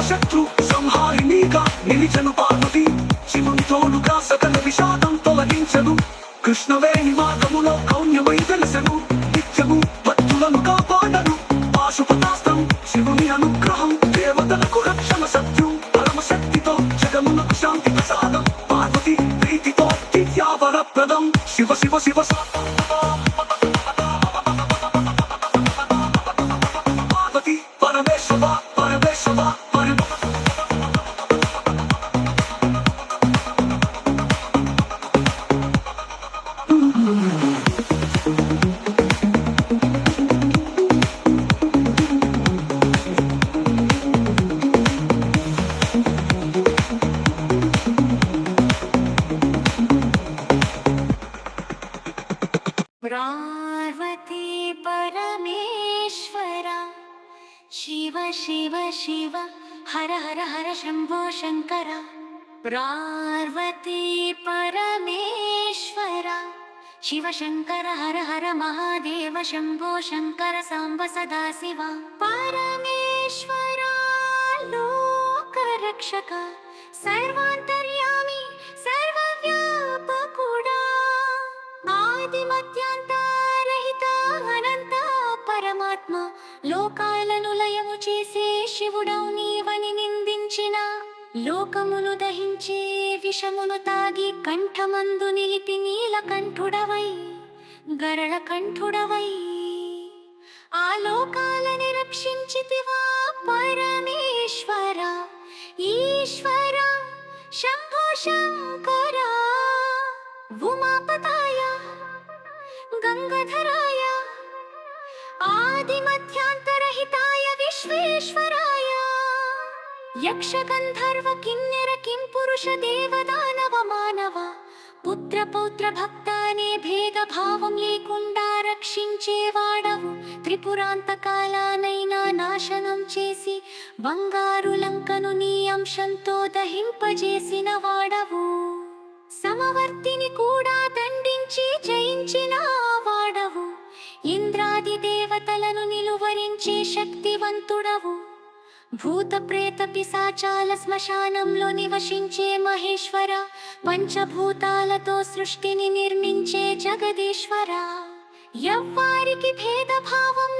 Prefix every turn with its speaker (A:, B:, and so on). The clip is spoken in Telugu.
A: శత్రు సంహారిణిగా నిలిచను పార్వతి. శివుని తోడుగా సకల విషాదం తొలగించను కృష్ణవేణి మార్గములో కౌన్యమై తెలుసను. నిత్యము భక్తులను కాపాడను. పాశుపతాస్తం శివుని అనుగ్రహం దేవతలకు రక్షణ సత్యం పరమశక్తితో జగమునకు శాంతి ప్రసాదం. పార్వతి ప్రీతితో దివ్యావరప్రదం. శివ శివ శివ
B: पार्वती परमेश्वरा शिव शिव शिव हर हर हर शम्भो शङ्कर पार्वती परमेश्वरा శివ శంకర హర హర మహాదేవ శంభో శంకర సాంబ సదాశివ లోక రక్షక సర్వాంతర్యామి సర్వవ్యాపకుడా ఆదిమత్యాంతరహిత అనంత పరమాత్మ లోకాలను లయము చేసే శివుడవు నీవని నిందించిన లోకమును దహించే విషమును తాగి కంఠమందు నిలిపి నీలకంఠుడవై గరళ కంఠుడవై ఆ లోకాలని రక్షించితివా పరమేశ్వర ఈశ్వర శంభో శంకర. ఉమాపతాయ గంగధరాయ ఆది మధ్యాంతరహితాయ విశ్వేశ్వరా. యక్షగంధర్వ కిన్నెర కిం పురుష దేవదానవ మానవ? పుత్ర పౌత్ర భక్త అనే భేద భావం లేకుండా రక్షించేవాడవు త్రిపురాంతకాలానైనా నాశనం చేసి బంగారు లంకను నీ అంశంతో దహింపజేసిన వాడవు. సమవర్తిని కూడా దండించి జయించిన వాడవు. ఇంద్రాది దేవతలను నిలువరించే శక్తివంతుడవు. భూత ప్రేత పిశాచాల శ్మశానంలో నివసించే మహేశ్వర పంచభూతాలతో సృష్టిని నిర్మించే జగదీశ్వర. ఎవ్వారికి భేదభావం